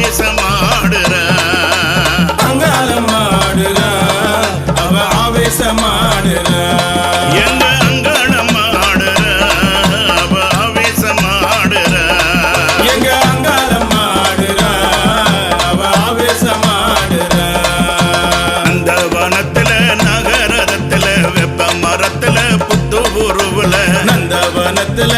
ஆவேசமாடுறா. அங்காரம் ஆடுறா அவ ஆவேசமாடுறா. எங்க அங்காரம் ஆடுறா அவ ஆவேசமாடுறா. எங்க அங்காரம் ஆடுறா அவ ஆவேசமாடுறா. அந்த வனத்துல நகரத்துல வெப்ப மரத்துல புத்து உருவுல நந்த வனத்துல